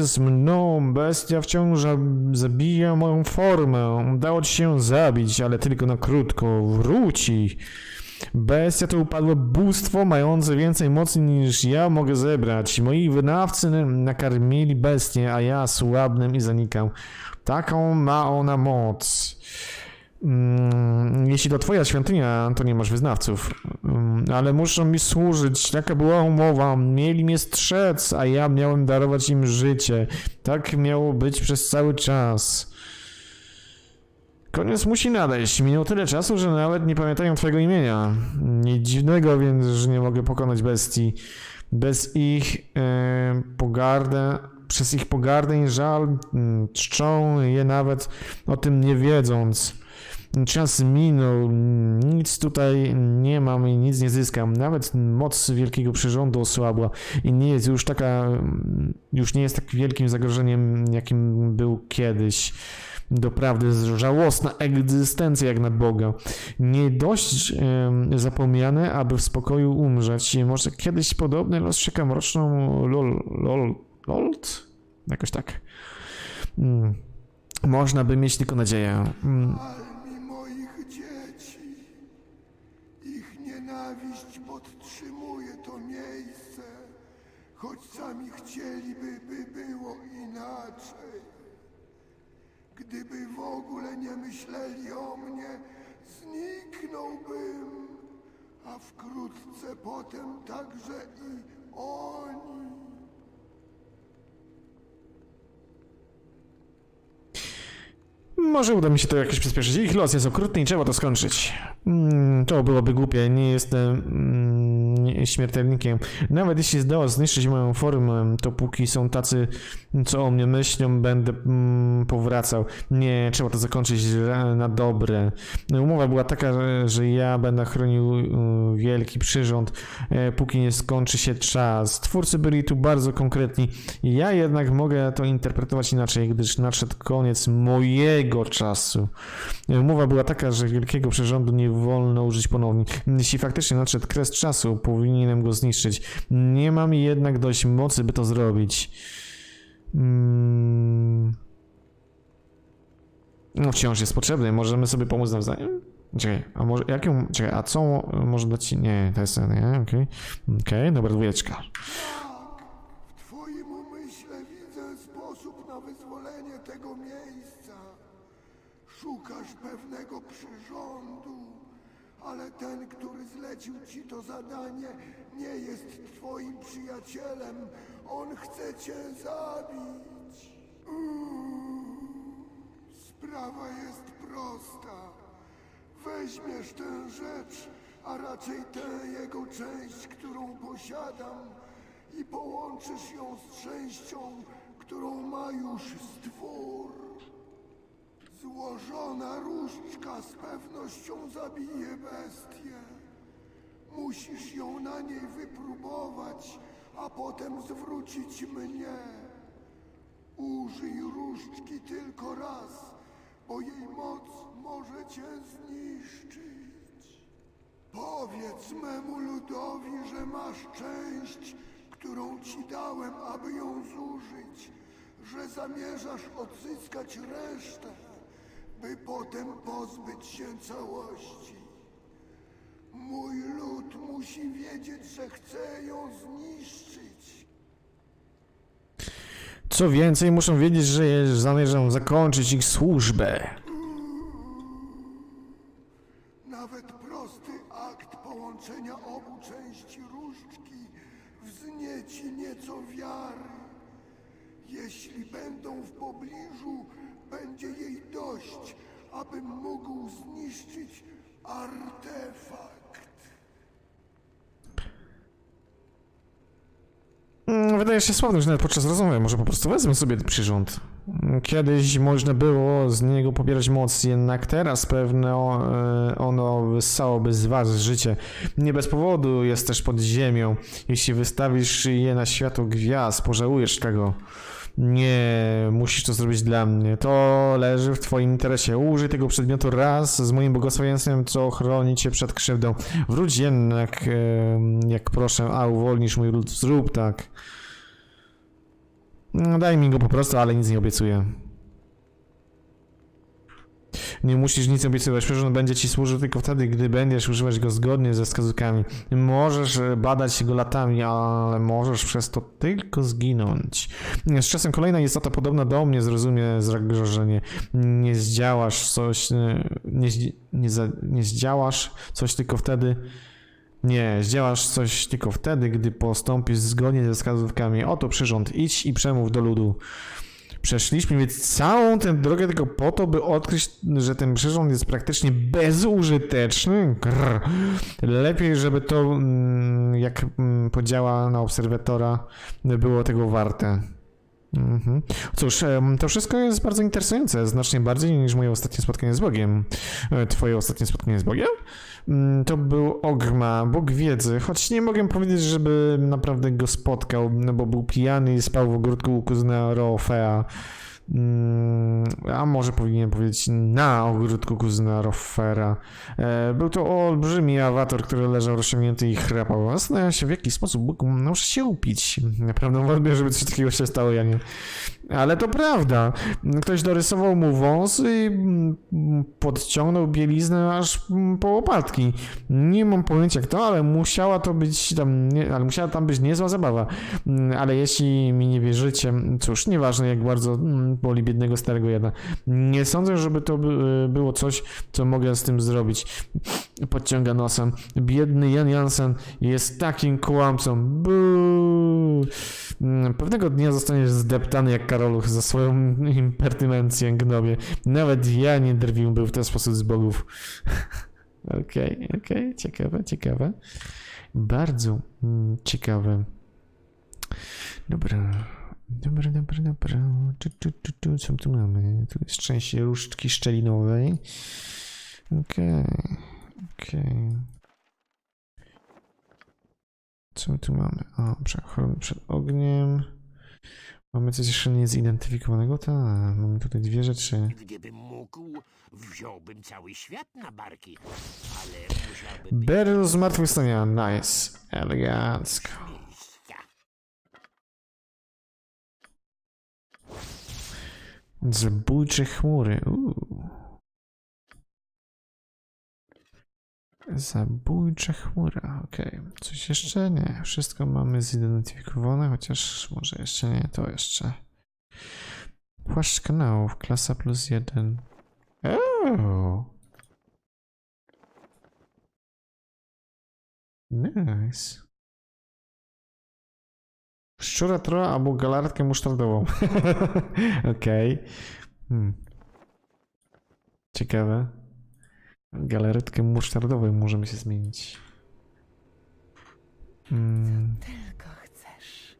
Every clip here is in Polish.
jest mną. Bestia wciąż za- zabija moją formę. Udało ci się zabić, ale tylko na krótko. Wróci. Bestia to upadłe bóstwo mające więcej mocy niż ja mogę zebrać. Moi wynawcy nakarmili bestię, a ja słabnę i zanikam. Taką ma ona moc. Mm, jeśli to twoja świątynia, to nie masz wyznawców. Mm, ale muszą mi służyć. Taka była umowa. Mieli mnie strzec, a ja miałem darować im życie. Tak miało być przez cały czas. Koniec musi nadejść. Minęło tyle czasu, że nawet nie pamiętają twojego imienia. Nic dziwnego więc, że nie mogę pokonać bestii. Bez ich e, pogardę, przez ich pogardę i żal mm, czczą je nawet o tym nie wiedząc. Czas minął, nic tutaj nie mam i nic nie zyskam. Nawet moc wielkiego przyrządu osłabła i nie jest już taka, już nie jest tak wielkim zagrożeniem, jakim był kiedyś. Doprawdy żałosna egzystencja jak na Boga. Nie dość zapomniane, aby w spokoju umrzeć. Może kiedyś podobny los czeka mroczną lol, lol, lolt? Jakoś tak. Mm. Można by mieć tylko nadzieję. Mm. Choć sami chcieliby, by było inaczej. Gdyby w ogóle nie myśleli o mnie, zniknąłbym, a wkrótce potem także i oni. Może uda mi się to jakoś przyspieszyć. Ich los jest okrutny i trzeba to skończyć. Mm, to byłoby głupie. Nie jestem mm, śmiertelnikiem. Nawet jeśli zdoła zniszczyć moją formę, to póki są tacy, co o mnie myślą, będę mm, powracał. Nie, trzeba to zakończyć na dobre. Umowa była taka, że, że ja będę chronił y, wielki przyrząd, e, póki nie skończy się czas. Twórcy byli tu bardzo konkretni. Ja jednak mogę to interpretować inaczej, gdyż nadszedł koniec mojego czasu. Umowa była taka, że wielkiego przyrządu nie wolno użyć ponownie. Jeśli faktycznie nadszedł kres czasu, powinienem go zniszczyć. Nie mam jednak dość mocy, by to zrobić. Mm. No wciąż jest potrzebny, możemy sobie pomóc nawzajem? Czekaj, a może, jaką, czekaj, a co może dać ci, nie, to jest, nie, okej, okej, dobra, dwójeczka. W Twoim umyśle widzę sposób na wyzwolenie tego miejsca. Szukasz pewnego przyrządu, ale ten, który zlecił ci to zadanie, nie jest twoim przyjacielem. On chce cię zabić. Sprawa jest prosta. Weźmiesz tę rzecz, a raczej tę jego część, którą posiadam, i połączysz ją z częścią, którą ma już stwór. Złożona różdżka z pewnością zabije bestię. Musisz ją na niej wypróbować, a potem zwrócić mnie. Użyj różdżki tylko raz, bo jej moc może cię zniszczyć. Powiedz memu ludowi, że masz część, którą ci dałem, aby ją zużyć, że zamierzasz odzyskać resztę, by potem pozbyć się całości. Mój lud musi wiedzieć, że chcę ją zniszczyć. Co więcej, muszą wiedzieć, że zamierzam zakończyć ich służbę. Nawet prosty akt połączenia obu części różdżki wznieci nieco wiary. Jeśli będą w pobliżu, będzie jej dość, abym mógł zniszczyć artefakt. Mm, Wydajesz się sławny, że nawet podczas rozmowy może po prostu wezmę sobie przyrząd. Kiedyś można było z niego pobierać moc, jednak teraz pewno e, ono wyssałoby z was życie. Nie bez powodu jest też pod ziemią. Jeśli wystawisz je na światło gwiazd, pożałujesz tego. Nie, musisz to zrobić dla mnie. To leży w twoim interesie. Użyj tego przedmiotu raz z moim błogosławieństwem, co chroni cię przed krzywdą. Wróć jednak, jak proszę, a uwolnisz mój lud. Zrób tak. No, daj mi go po prostu, ale nic nie obiecuję. Nie musisz nic obiecywać, przyrząd będzie ci służył tylko wtedy, gdy będziesz używać go zgodnie ze wskazówkami. Możesz e, badać go latami, ale możesz przez to tylko zginąć. Z czasem kolejna istota podobna do mnie zrozumie zagrożenie. Nie zdziałasz coś, e, nie, nie, nie zdziałasz coś tylko wtedy, nie, zdziałasz coś tylko wtedy, gdy postąpisz zgodnie ze wskazówkami. Oto przyrząd, idź i przemów do ludu. Przeszliśmy więc całą tę drogę tylko po to, by odkryć, że ten przyrząd jest praktycznie bezużyteczny. Grr. Lepiej, żeby to, mm, jak mm, podziała na obserwatora, było tego warte. Mhm. Cóż, to wszystko jest bardzo interesujące, znacznie bardziej niż moje ostatnie spotkanie z Bogiem. E, Twoje ostatnie spotkanie z Bogiem? Mm, To był Ogma, Bóg wiedzy, choć nie mogę powiedzieć, żeby naprawdę go spotkał, no bo był pijany i spał w ogródku u kuzyna Roofea. Mm, A może powinienem powiedzieć na ogródku kuzyna Roffera. E, Był to olbrzymi awator, który leżał rozciągnięty i chrapał. Zastanawiam się, w jaki sposób Bóg się upić. Naprawdę wątpię, żeby coś takiego się stało, ja nie. Ale to prawda. Ktoś dorysował mu wąs i mm, podciągnął bieliznę aż mm, po łopatki. Nie mam pojęcia kto, ale musiała to być tam, nie, ale musiała tam być niezła zabawa. Ale jeśli mi nie wierzycie, cóż, nieważne jak bardzo boli biednego starego jada. Nie sądzę, żeby to by, było coś, co mogę z tym zrobić. Podciąga nosem. Biedny Jan Jansen jest takim kłamcą. Mm, Pewnego dnia zostaniesz zdeptany jak Karoluch za swoją impertynencję, gnobie. Nawet ja nie drwiłbym w ten sposób z bogów. Okej, okej, ciekawe, ciekawe. Bardzo mm, ciekawe. Dobra. Dobra, dobra, dobra. Tu, tu, tu, tu. Co tu mamy? Tu jest część różdżki szczelinowej. Okej, okej. Co my tu mamy? O, przechod przed ogniem. Mamy coś jeszcze niezidentyfikowanego? Tak, mamy tutaj dwie rzeczy. Gdybym mógł, wziąłbym cały świat na barki, ale musiałbym Beryl zmartwychwstania. Nice. Elegancko. Zabójcze chmury. Uuu. Zabójcza chmura. Okej. Coś jeszcze? Nie. Wszystko mamy zidentyfikowane, chociaż może jeszcze nie. To jeszcze. Płaszcz kanałów. Klasa plus jeden. Oh. Nice. Szczura troa albo galartkę musztardową. Okej. Hmm. Ciekawe. Galaretkę musztardową możemy się zmienić. Hmm. Tylko chcesz.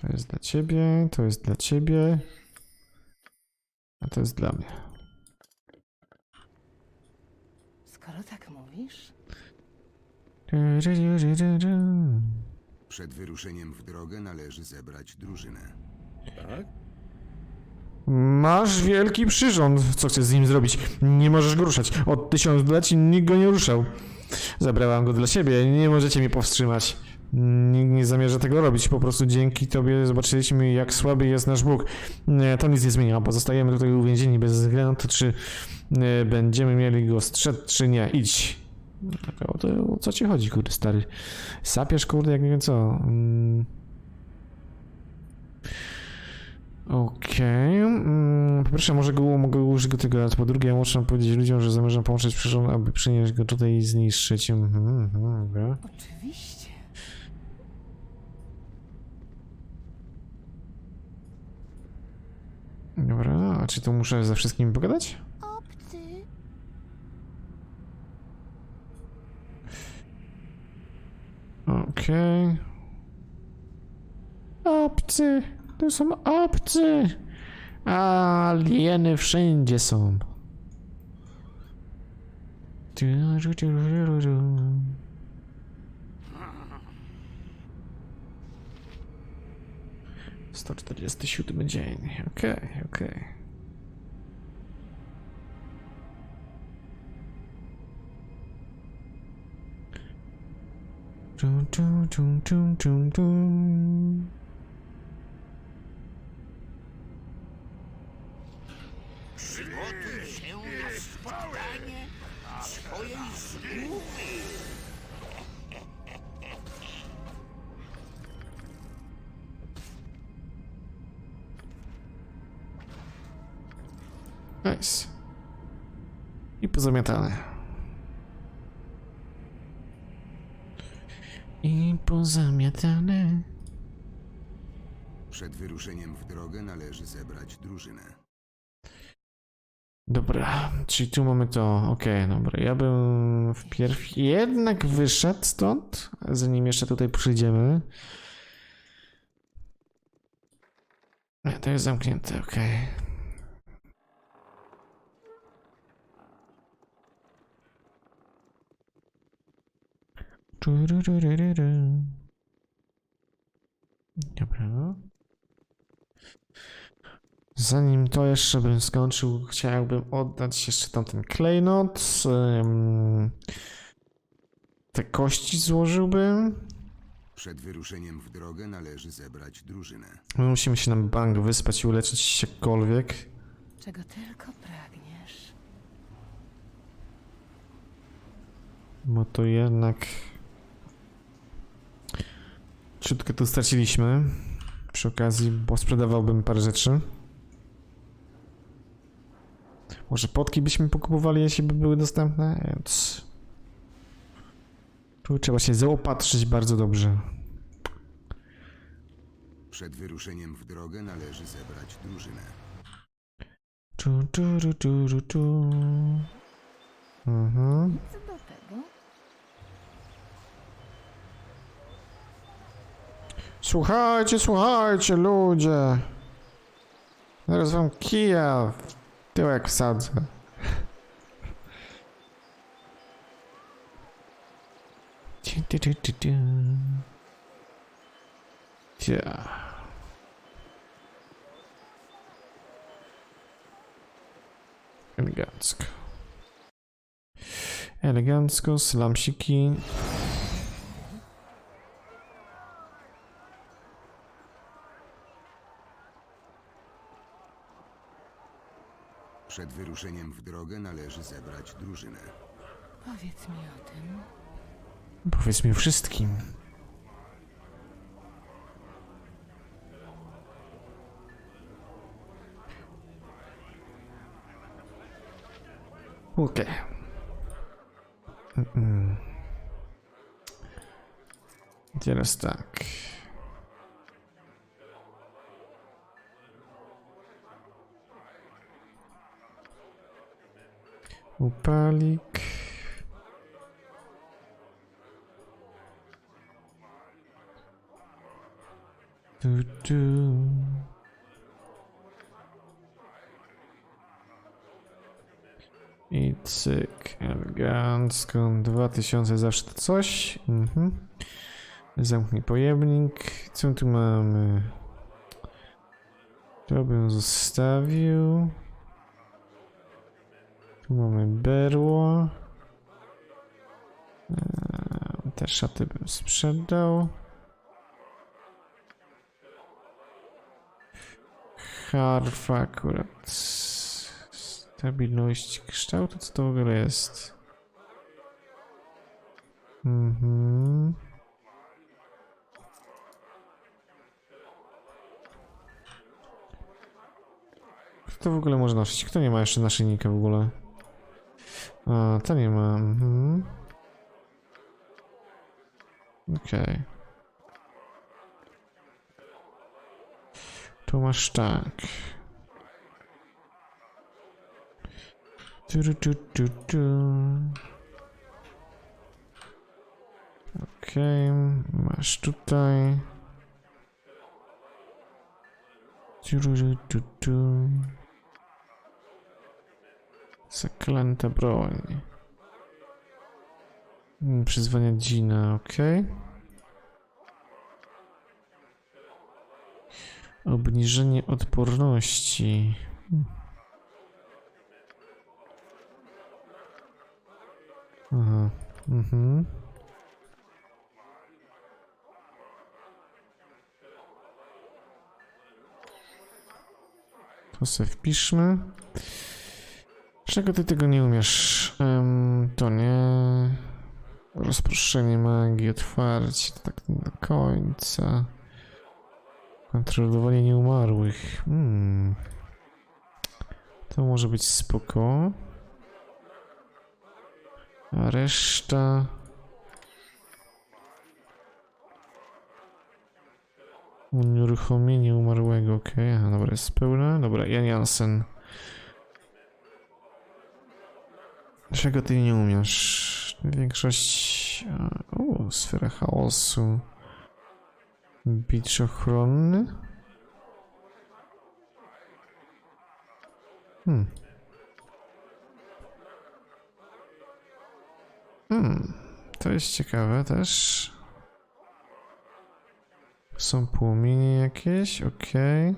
To jest dla ciebie, to jest dla ciebie. A to jest dla mnie. Skoro tak mówisz, Przed wyruszeniem w drogę należy zebrać drużynę. Masz wielki przyrząd. Co chcesz z nim zrobić? Nie możesz go ruszać. Od tysiącleci nikt go nie ruszał. Zabrałam go dla siebie. Nie możecie mnie powstrzymać. Nikt nie zamierza tego robić. Po prostu dzięki tobie zobaczyliśmy, jak słaby jest nasz Bóg. Nie, To nic nie zmienia. Pozostajemy tutaj uwięzieni bez względu na to, czy będziemy mieli go strzec, czy nie. Idź. O, to, o co ci chodzi, kurde, stary? Sapiesz, kurde, jak nie wiem co. Mm. Okej. Mm, po pierwsze, może go, mogę użyć go tego raz. Po drugie, muszę powiedzieć ludziom, że zamierzam połączyć przyrząd, aby przynieść go tutaj i zniszczyć. Mhm, mhm, dobra. oczywiście. Dobra, a czy tu muszę ze wszystkimi pogadać? obcy. To są obcy. Alieny wszędzie są. Sto czterdziesty siódmy dzień. Okej, okay, okej. Okay. Nice. I pozamiatane. I pozamiatane. Przed wyruszeniem w drogę należy zebrać drużynę. Dobra, czyli tu mamy to. Okej, dobra. Ja bym wpierw jednak wyszedł stąd, zanim jeszcze tutaj przyjdziemy. To jest zamknięte, okej. Tururururu. Dobra. Zanim to jeszcze bym skończył, chciałbym oddać jeszcze tamten klejnot. Te kości złożyłbym. Przed wyruszeniem w drogę należy zebrać drużynę. My musimy się na bank wyspać i uleczyć się jakkolwiek. Czego tylko pragniesz. Bo to jednak... Ciutkę tu straciliśmy. Przy okazji, bo sprzedawałbym parę rzeczy. Może potki byśmy pokupowali, jeśli by były dostępne, więc... Tu trzeba się zaopatrzyć bardzo dobrze. Przed wyruszeniem w drogę należy zebrać drużynę. Tu, tu, tu, tu, tu. Mhm. Co do tego? Słuchajcie, słuchajcie, ludzie. Zaraz wam kija w tyłek wsadzę. Ja. Elegancko. Elegancko, slamsiki. Przed wyruszeniem w drogę należy zebrać drużynę. Powiedz mi o tym. Powiedz mi o wszystkim. Okej. Mm-mm. Teraz tak. Upalik. Du, du. I cyk, elegancko, 2000 zawsze coś. Mhm. Zamknij pojemnik. Co tu mamy? To bym zostawił. Tu mamy berło. Eee, Te szaty bym sprzedał. Harfa akurat. Stabilność kształtu, co to w ogóle jest? Mhm. Kto to w ogóle może nosić? Kto nie ma jeszcze naszyjnika w ogóle? A, to nie ma. Mhm. Okej. Tu masz tak. Tu, tu, tu, tu. Okej, masz tutaj. Tu, tu, tu, tu. Zaklęta broń. Hmm, przyzwania Dzina, ok. Obniżenie odporności. Aha, mhm. To sobie wpiszmy. Dlaczego ty tego nie umiesz? Em, to nie. Rozproszenie magii, otwarcie, to tak do końca. Kontrolowanie nieumarłych. Hmm. To może być spoko. A reszta... Unieruchomienie umarłego, okej. Aha, dobra, jest pełna. Dobra, Jan Jansen. Czego ty nie umiesz? Większość... O, sfera chaosu. Bicz ochronny? Hmm. Hmm. To jest ciekawe też. Są płomienie jakieś, okej.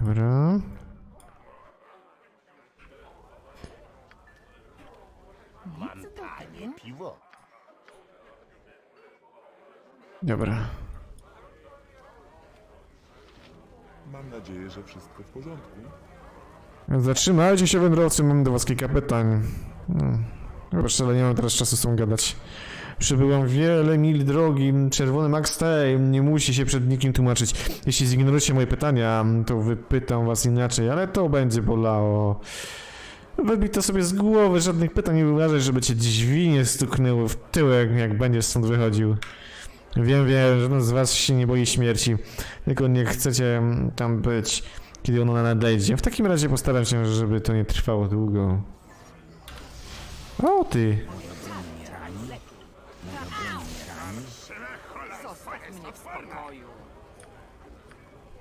Dobra. Mam tanie piwo. Dobra. Mam nadzieję, że wszystko w porządku. Zatrzymajcie się wędrowcy, mam do was kilka pytań. Hmm. Ale nie mam teraz czasu z tą gadać. Przybyłam wiele mil drogi, czerwony Max Stay nie musi się przed nikim tłumaczyć. Jeśli zignorujecie moje pytania, to wypytam was inaczej, ale to będzie bolało. Wybij to sobie z głowy, żadnych pytań nie uważaj, żeby cię drzwi nie stuknęły w tyłek, jak będziesz stąd wychodził. Wiem, wiem, żaden z was się nie boi śmierci, tylko nie chcecie tam być kiedy ono nadejdzie. W takim razie postaram się, żeby to nie trwało długo. O ty!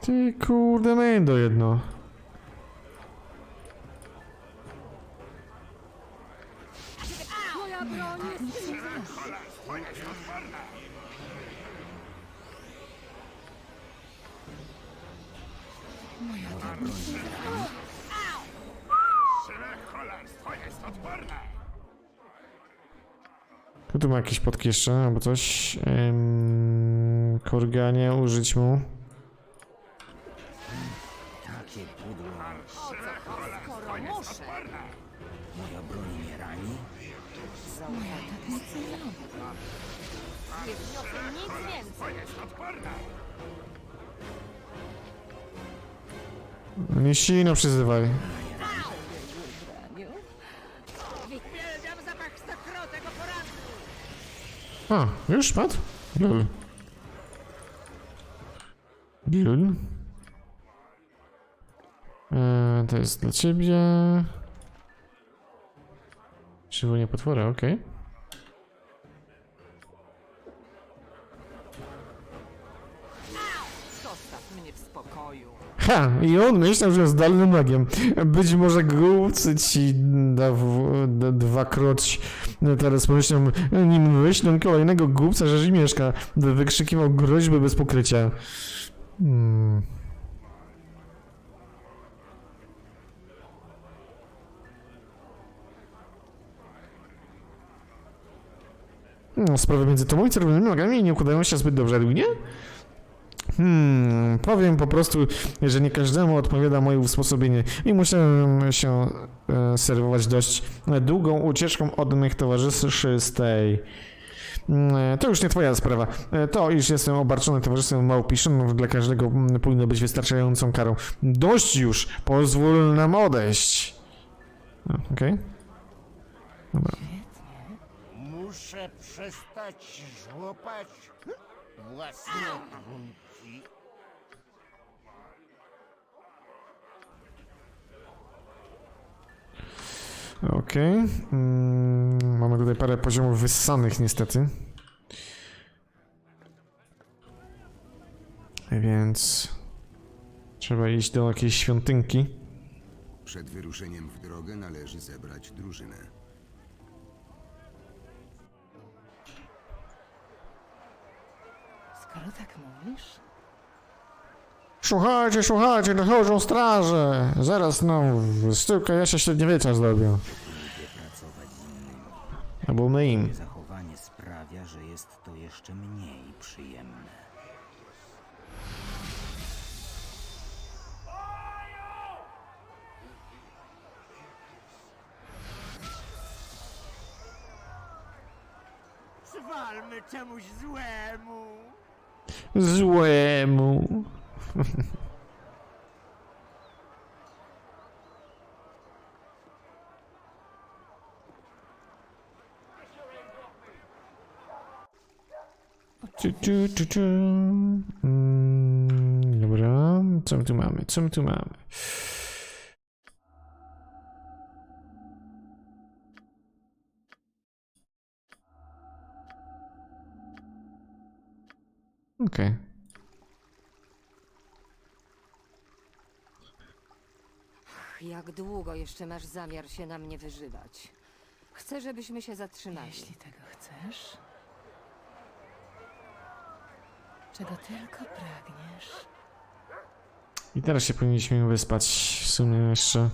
Ty kurde mendo jedno. Tu, tu ma jakieś podki jeszcze, albo coś. Ym, korganie, użyć mu. Takie pudło. Moja broń nie rani. Nie sino przyzywaj. A, już padł? Lul. Lul. Eee, to jest dla ciebie. Przywołanie potwora, okej. Ha! I on myślał, że jest zdalnym magiem. Być może głupcy ci da, da dwakroć teraz myślą, nim wyślą kolejnego głupca, że mieszka, by wykrzykiwał groźby bez pokrycia. Hmm. No, sprawy między tobą i czerwonymi magami nie układają się zbyt dobrze, nie? Hmm, powiem po prostu, że nie każdemu odpowiada moje usposobienie i muszę się e, serwować dość długą ucieczką od mych towarzyszy z tej. Mm, To już nie twoja sprawa. E, To, iż jestem obarczony towarzystwem małpiszynów dla każdego mm, powinno być wystarczającą karą. Dość już! Pozwól nam odejść! Okej. Muszę przestać żłopać własne trunki. Okej. Mm, mamy tutaj parę poziomów wyssanych niestety. Więc trzeba iść do jakiejś świątynki. Przed wyruszeniem w drogę należy zebrać drużynę. Skoro tak mówisz, Słuchajcie, słuchajcie, dochodzą straże. Zaraz nam z tyłka jeszcze średniowiecza zrobią. Albo my im. Zachowanie że jest to jeszcze mniej przyjemne. Zwalmy czemuś złemu. Złemu. Tu, tu, tu, tu. Mm, Dobra, co my tu mamy? Co my tu mamy? Okej. Jak długo jeszcze masz zamiar się na mnie wyżywać? Chcę, żebyśmy się zatrzymali. Jeśli tego chcesz. Czego tylko pragniesz. I teraz się powinniśmy wyspać w sumie jeszcze.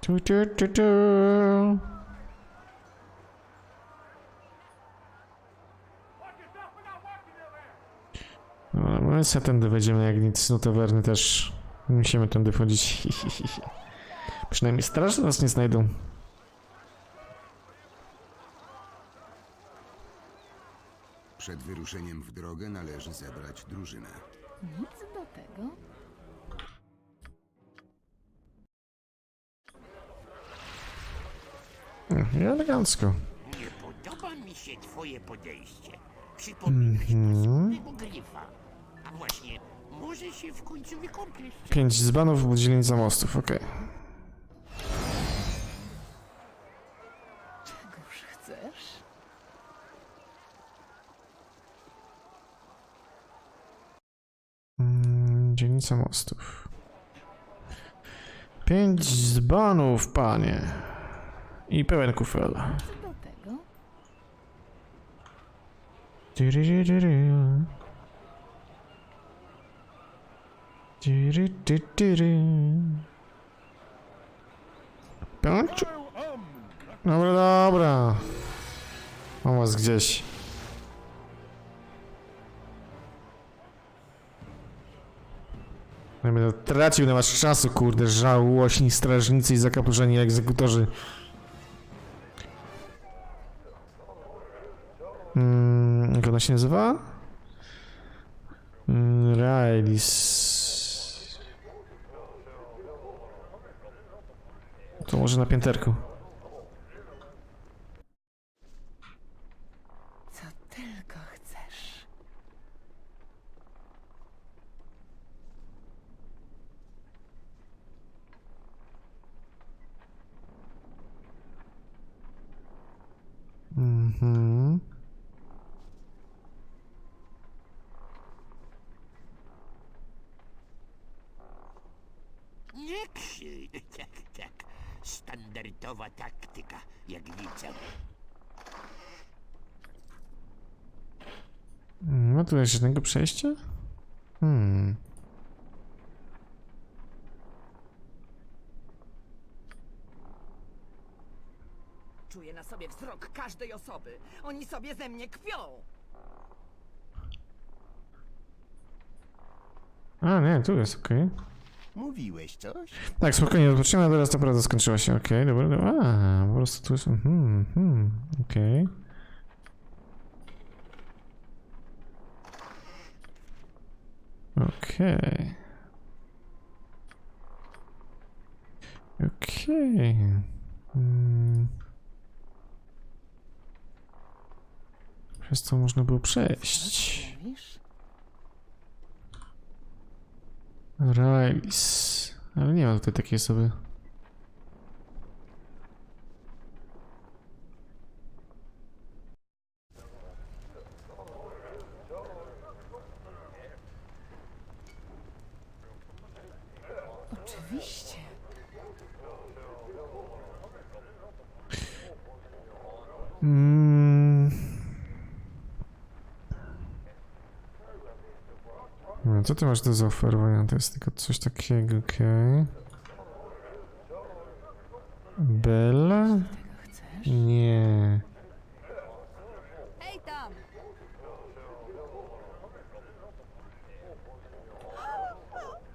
Tu, tu, tu, tu. No, my tędy wejdziemy jak nic, no tawerny też musimy tędy wchodzić. Przynajmniej straże nas nie znajdą. Przed wyruszeniem w drogę należy zebrać drużynę. Nic do tego. I elegancko. Nie podoba mi się twoje podejście. Przypominasz mm Mhm. gryfa. Właśnie, może się w końcu wykąpiesz. Pięć dzbanów, bo dzielnica mostów, okej. Czegóż chcesz? Mm, Dzielnica mostów. Pięć dzbanów, panie. I pełen kufel. Co do tego? Tyryryryry. Piąciu. Dobra, dobra. Mam was gdzieś. Nie będę tracił na was czasu, kurde, żałośni strażnicy i zakapurzeni egzekutorzy. Mm, jak ona się nazywa? Mm, Railis. To może na pięterku. Co tylko chcesz. Mhm. Nie krzyj. Tak, tak. Standardowa taktyka, jak widzę. No tu jest żadnego przejścia? Hmm. Czuję na sobie wzrok każdej osoby. Oni sobie ze mnie kpią. A nie, tu jest, okej. Mówiłeś coś? Tak, spokojnie, odpoczynę, a teraz naprawdę skończyła się. Okej, dobra, dobra. A, po prostu tu jest. Mhm, mhm, okej. Okej. Okej. Mm. Przez co można było przejść. Mówisz? Rice. Ale nie ma tutaj takiej osoby. Oczywiście. Mm. Dobra, co ty masz do zaoferowania? To jest tylko coś takiego, okej. Bella? Chcesz? Nie. Hej tam!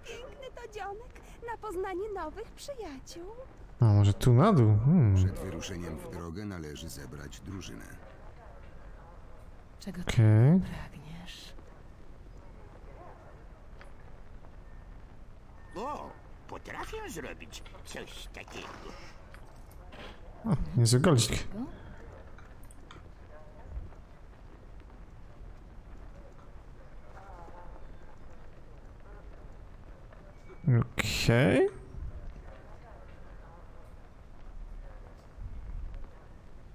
Piękny to dzionek na poznanie nowych przyjaciół. A może tu na dół? Hmm. Przed wyruszeniem w drogę należy zebrać drużynę. Czego ty Okej. pragniesz? O, potrafię zrobić coś takiego. O, niezły. Czego? Okej.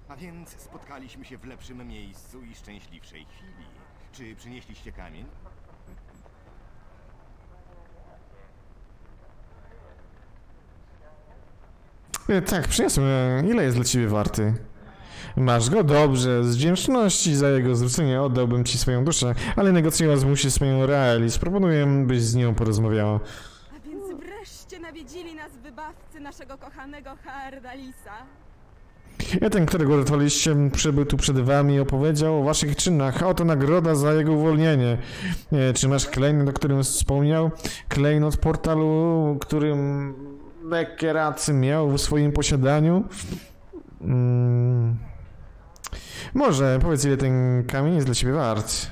A więc spotkaliśmy się w lepszym miejscu i szczęśliwszej chwili. Czy przynieśliście kamień? Tak, przyniosłem. E, Ile jest dla ciebie warty? Masz go? Dobrze. Z wdzięczności za jego zwrócenie oddałbym ci swoją duszę, ale negocjować musi swoją Realis. Proponuję, byś z nią porozmawiała. A więc wreszcie nawiedzili nas wybawcy naszego kochanego Haerdalisa. Ja ten, którego ratowaliście, przybył tu przed wami i opowiedział o waszych czynach. Oto nagroda za jego uwolnienie. E, Czy masz klejnot, o którym wspomniał? Klejnot portalu, którym Beckeracy miał w swoim posiadaniu? Mm. Może, powiedz ile ten kamień jest dla ciebie wart.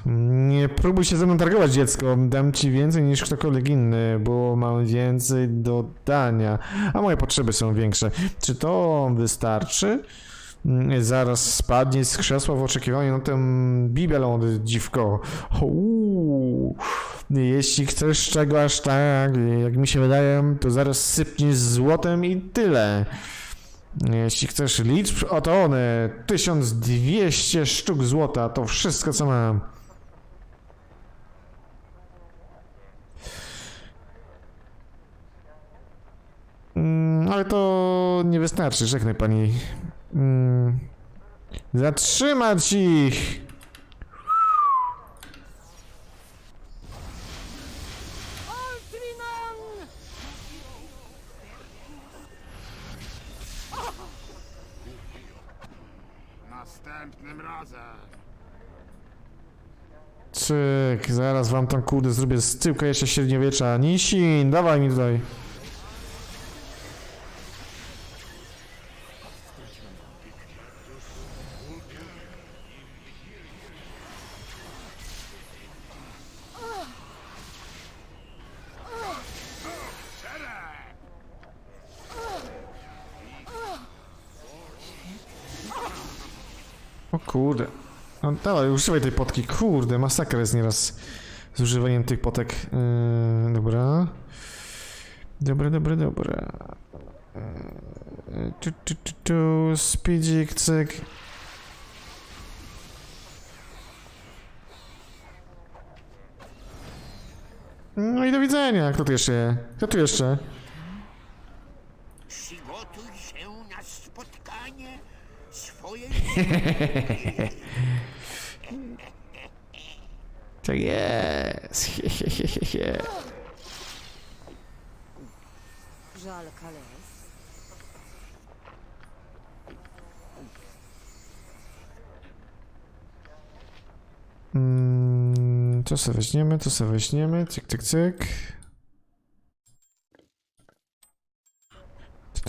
Nie próbuj się ze mną targować, dziecko. Dam ci więcej niż ktokolwiek inny, bo mam więcej do dania, a moje potrzeby są większe. Czy to wystarczy? Mm, Zaraz spadnie z krzesła w oczekiwaniu na tę bibelą, dziwko. Uuu. Jeśli chcesz czego aż tak, jak mi się wydaje, to zaraz sypniesz złotem i tyle. Jeśli chcesz liczb, oto one. 1200 sztuk złota, to wszystko co mam. Mm, ale to nie wystarczy, żegnaj pani. Mm, zatrzymać ich! Następnym razem. Czyk, zaraz wam tam kurde zrobię z tyłka jeszcze średniowiecza. Nisin, dawaj mi tutaj. Kurde. No dawaj, używaj tej potki. Kurde, masakra jest nieraz z używaniem tych potek. Yy, dobra. Dobra, dobra, dobra. Yy, tu, tu, tu, tu. Speedzik, cyk. No i do widzenia. Kto tu jeszcze? Kto tu jeszcze? Przygotuj się na spotkanie swojej Tak jest. Żal Kales. Mm, to sobie weźmiemy, to sobie weźmiemy, cyk, cyk, cyk.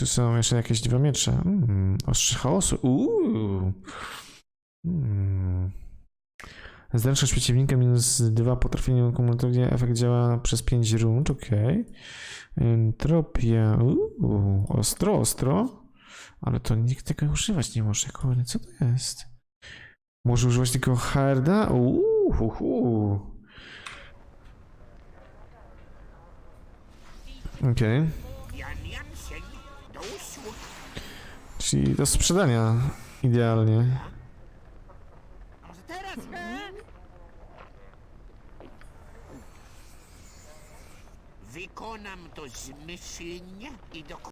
Tu są jeszcze jakieś dwa miecze. Mm, ostrze chaosu. Uuu. Mm. Przeciwnika minus 2 po trafieniu kumulatywnie. Efekt działa przez 5 rund, okej. Entropia. Uuu, ostro, ostro. Ale to nikt tego używać nie może. Kurde, co to jest? Może używać tylko harda? Uuu. Okej. Jan Czyli do sprzedania idealnie. Wykonam to zmyślnie i do